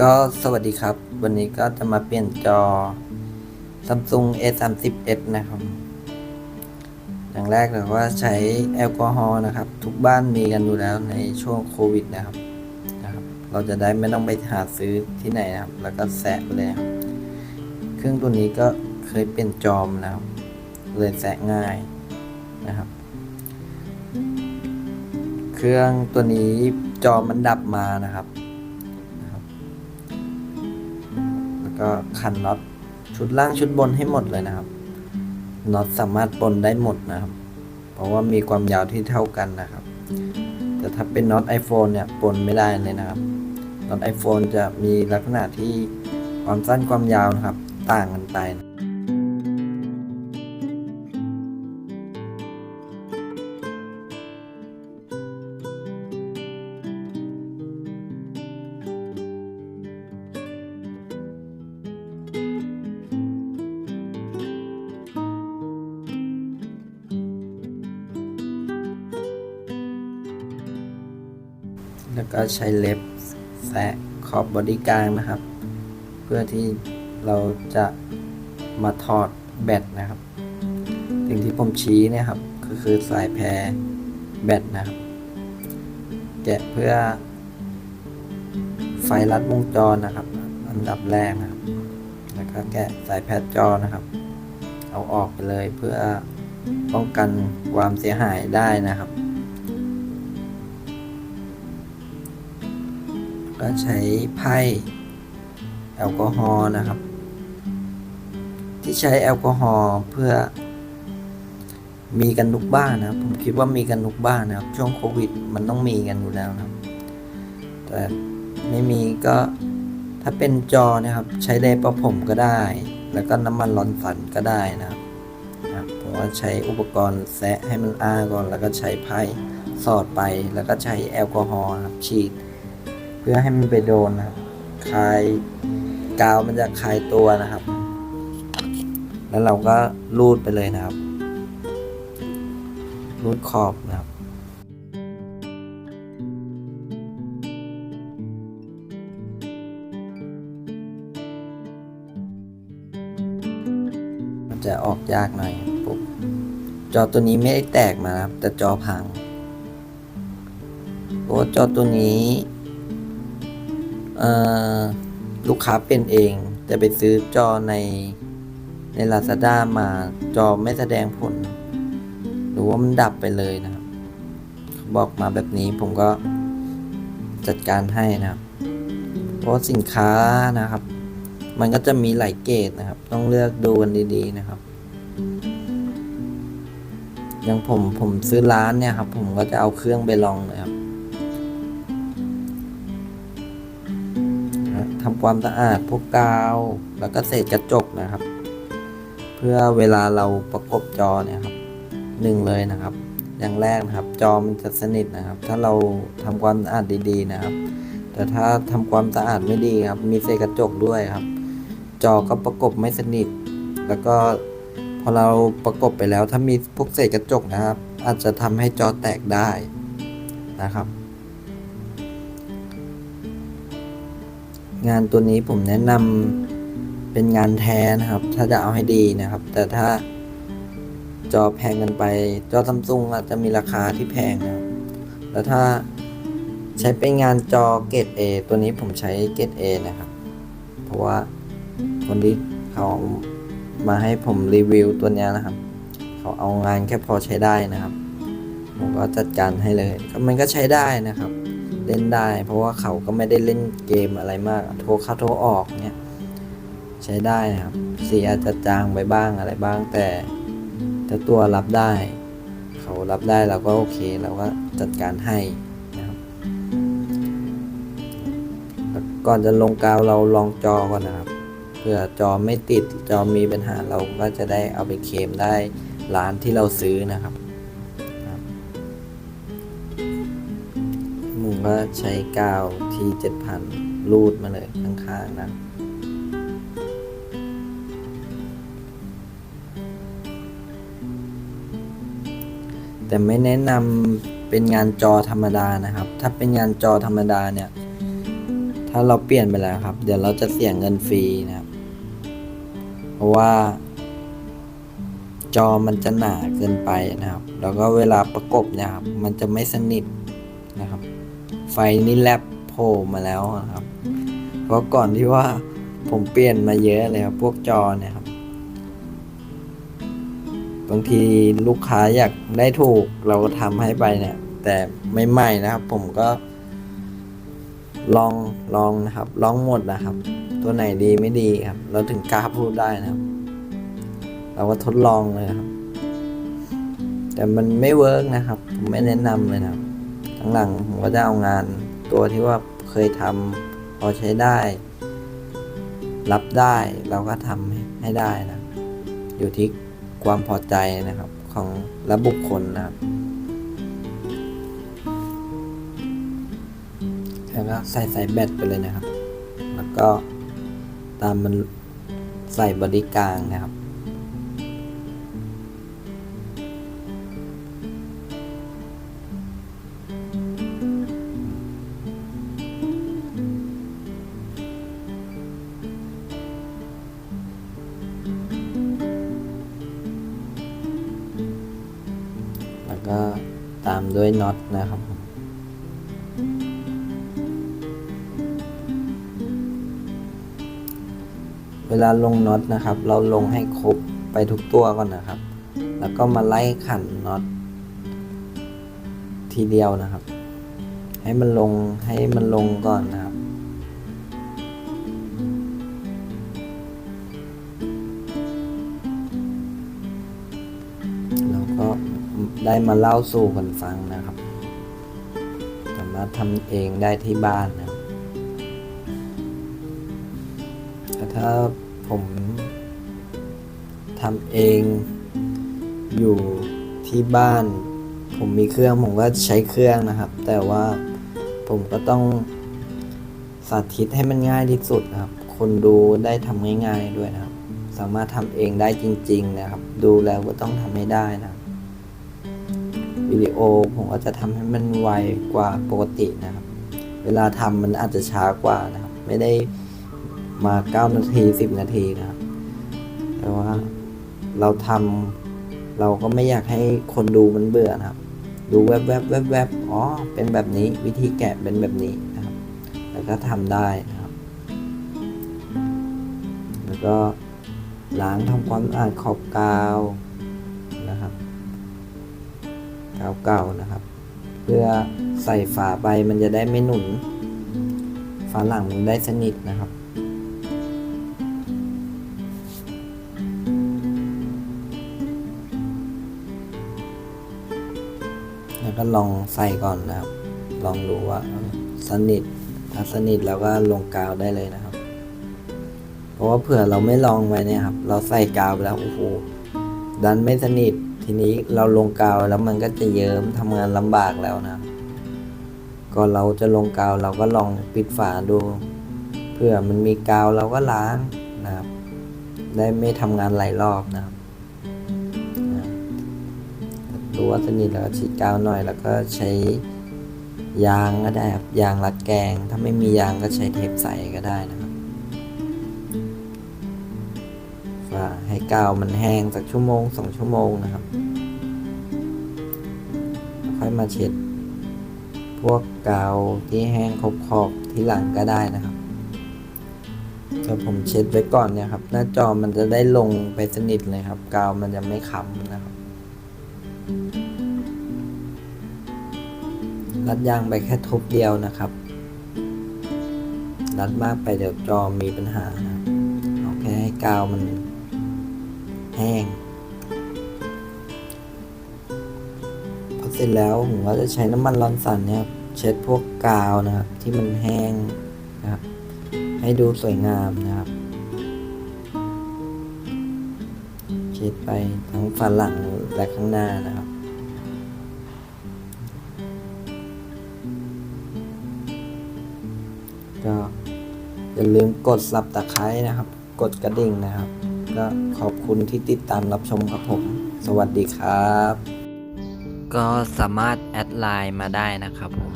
ก็สวัสดีครับ วันนี้ก็จะมาเปลี่ยนจอ Samsung A31s นะครับ อย่างแรกเลยว่าใช้แอลกอฮอล์นะครับ ทุกบ้านมีกันอยู่แล้วในช่วงโควิดนะครับนะครับ เราจะได้ไม่ต้องไปหาซื้อที่ไหนนะครับ แล้วก็แสะไปเลยครับเครื่องตัวนี้ก็เคยเปลี่ยนจอมนะครับ เลยแสะง่ายนะครับ เครื่องตัวนี้จอมันดับมานะครับ ก็คันน็อตชุดล่างชุดบนให้หมดเลยนะครับน็อตสามารถปนได้หมดนะครับ เพราะว่ามีความยาวที่เท่ากันนะครับ แต่ถ้าเป็นน็อต iPhone เนี่ยปนไม่ได้เลยนะครับน็อต iPhone จะมีลักษณะที่ความสั้นความยาวนะครับ ต่างกันไปนะ แล้วก็ใช้เล็บแสะขอบบอดี้กลางนะครับ เพื่อที่เราจะมาถอดแบตนะครับ สิ่งที่ผมชี้นี่ยครับก็คือสายแพรแบตนะครับ แกะเพื่อไฟลัดวงจรนะครับ อันดับแรกนะครับ แล้วก็แกะสายแพรจอนะครับ เอาออกไปเลยเพื่อป้องกันความเสียหายได้นะครับ ก็ใช้ไพ่แอลกอฮอล์นะครับ ที่ใช้แอลกอฮอล์เพื่อมีกันทุกบ้านนะครับ ผมคิดว่ามีกันทุกบ้านนะครับ ช่วงโควิด มันต้องมีกันอยู่แล้วนะครับ แต่ไม่มีก็ถ้าเป็นจอนะครับ ใช้เลประผมก็ได้ แล้วก็น้ำมันร้อนสันก็ได้นะครับผมว่าใช้อุปกรณ์แซะให้มันอ้าก่อน แล้วก็ใช้ไพ่สอดไปแล้วก็ใช้แอลกอฮอล์ครับฉีด พื่อให้มันไปโดนนะครับคลายกาวมันจะคลายตัวนะครับ แล้วเราก็รูดไปเลยนะครับ รูดขอบนะครับมันจะออกยากหน่อยปุ๊บจอตัวนี้ไม่ได้แตกมาครับ แต่จอพังเพราะว่าจอตัวนี้ ลูกค้าเป็นเองจะไปซื้อจอในใน Lazada มาจอไม่แสดงผล หรือว่ามันดับไปเลยนะครับเขาบอกมาแบบนี้ผมก็จัดการให้นะครับ เพราะสินค้านะครับ มันก็จะมีหลายเกรดนะครับ ต้องเลือกดูกันดีๆนะครับอย่างผมผมซื้อร้านเนี่ยครับ ผมก็จะเอาเครื่องไปลองเลย ครับทำความสะอาดพวกกาวแล้วก็เศษกระจกนะครับ เพื่อเวลาเราประกบจอเนี่ยครับหนึ่งเลยนะครับ อย่างแรกนะครับ จอมันจะสนิทนะครับ ถ้าเราทำความสะอาดดีๆนะครับ แต่ถ้าทำความสะอาดไม่ดีครับ มีเศษกระจกด้วยครับ จอก็ประกบไม่สนิท แล้วก็พอเราประกบไปแล้วถ้ามีพวกเศษกระจกนะครับ อาจจะทำให้จอแตกได้นะครับ งานตัวนี้ผมแนะนำเป็นงานแท้นะครับ ถ้าจะเอาให้ดีนะครับ แต่ถ้าจอแพงกันไป จอซัมซุงอาจจะมีราคาที่แพงนะครับแล้วถ้าใช้เป็นงานจอเกรด A ตัวนี้ผมใช้เกรด A นะครับ เพราะว่าคนที่เขามาให้ผมรีวิวตัวเนี้ยนะครับ เขาเอางานแค่พอใช้ได้นะครับ ผมก็จัดการให้เลย มันก็ใช้ได้นะครับ เล่นได้ เพราะว่าเขาก็ไม่ได้เล่นเกมอะไรมาก โทรเข้าโทรออกเนี่ยใช้ได้นะครับเสียจะจางไปบ้างอะไรบ้าง แต่ถ้าตัวรับได้ เขารับได้เราก็โอเคเราก็จัดการให้นะครับก่อนจะลงกาวเราลองจอก่อนนะครับเผื่อจอไม่ติดจอมีปัญหาเราก็จะได้เอาไปเคลมได้ร้านที่เราซื้อนะครับ ก็ใช้กาวทีเจ็ดพันรูดมาเลยข้างๆนะแต่ไม่แนะนำเป็นงานจอธรรมดานะครับ ถ้าเป็นงานจอธรรมดาเนี่ยถ้าถ้าเราเปลี่ยนไปแล้วครับ เดี๋ยวเราจะเสียเงินฟรีนะครับ เพราะว่า จอมันจะหนาเกินไปนะครับ แล้วก็เวลาประกบเนี่ยครับ มันจะไม่สนิทนะครับ ไฟนี่แลบโผล่มาแล้วนะครับ เพราะก่อนที่ว่าผมเปลี่ยนมาเยอะเลยครับ พวกจอเนี่ยครับ บางทีลูกค้าอยากได้ถูกเราก็ทำให้ไปเนี่ย แต่ไม่ใหม่นะครับ ผมก็ลองลองนะครับ ลองหมดนะครับ ตัวไหนดีไม่ดีครับ เราถึงกล้าพูดได้นะครับ เราก็ทดลองเลยครับ แต่มันไม่เวิร์กนะครับ ผมไม่แนะนำเลยนะครับ หลังผมก็จะเอางานตัวที่ว่าเคยทำพอใช้ได้ รับได้เราก็ทำให้ได้นะ อยู่ที่ความพอใจนะครับของและบุคคลนะครับแล้วก็ใส่สายแบตไปเลยนะครับ แล้วก็ตามมันใส่บอดี้กลางนะครับ ด้วยน็อตนะครับ เวลาลงน็อตนะครับ เราลงให้ครบไปทุกตัวก่อนนะครับ แล้วก็มาไล่ขันน็อตทีเดียวนะครับ ให้มันลงให้มันลงก่อนนะครับ แล้วก็ ได้มาเล่าสู่กันฟังนะครับสามารถทำเองได้ที่บ้านนะครับแต่ถ้าผมทำเองอยู่ที่บ้าน ผมมีเครื่องผมก็ใช้เครื่องนะครับ แต่ว่าผมก็ต้องสาธิตให้มันง่ายที่สุดนะครับ คนดูได้ทำง่าย ๆด้วยนะครับ สามารถทำเองได้จริง ๆ นะครับ ดูแล้วก็ต้องทำให้ได้นะครับ วิดีโอ ผมก็จะทำให้มันไวกว่าปกตินะครับ เวลาทำมันอาจจะช้ากว่านะครับ ไม่ได้มาเก้านาทีสิบนาทีนะครับ แต่ว่าเราทำเราก็ไม่อยากให้คนดูมันเบื่อนะครับ ดูแวบแวบแวบแวบอ๋อ เป็นแบบนี้วิธีแกะเป็นแบบนี้นะครับ แล้วก็ทำได้นะครับ แล้วก็ล้างทำความสะอาดขอบกาว กาเก่านะครับ เพื่อใส่ฝาไปมันจะได้ไม่หนุน ฝาหลังมันได้สนิทนะครับแล้วก็ลองใส่ก่อนนะครับ ลองดูว่าสนิท ถ้าสนิทแล้วก็ลงกาวได้เลยนะครับ เพราะว่าเผื่อเราไม่ลองไว้เนี่ยครับ เราใส่กาวไปแล้วโอ้โหดันไม่สนิท ทีนี้เราลงกาวแล้วมันก็จะเยิ้มทำงานลำบากแล้วนะครับก่อนเราจะลงกาวเราก็ลองปิดฝาดูเผื่อมันมีกาวเราก็ล้างนะครับ ได้ไม่ทำงานหลายรอบนะครับนะดูว่าสนิทแล้วก็ฉีดกาวหน่อย แล้วก็ใช้ยางก็ได้ครับยางรัดแกง ถ้าไม่มียางก็ใช้เทปใสก็ได้นะครับว่าให้กาวมันแห้งสักชั่วโมงสองชั่วโมงนะครับ ค่อยมาเช็ด พวกกาวที่แห้งขอบๆที่หลังก็ได้นะครับแต่ผมเช็ดไว้ก่อนเนี่ยครับ หน้าจอมันจะได้ลงไปสนิทเลยครับ กาวมันจะไม่ค้ำนะครับ รัดยางไปแค่ทุบเดียวนะครับ รัดมากไปเดี๋ยวจอมีปัญหานะเอาแค่ให้กาวมันแห้ง ร็จแล้วผมก็จะใช้น้ำมันรอนสันเนี่ยครับเช็ดพวกกาวนะครับ ที่มันแห้งนะครับ ให้ดูสวยงามนะครับ เช็ดไปทั้งฝาหลังและข้างหน้านะครับก็อย่าลืมกดสับตะไคร้นะครับ กดกระดิ่งนะครับ ก็ขอบคุณที่ติดตามรับชมครับผม สวัสดีครับ ก็สามารถแอดไลน์มาได้นะครับผม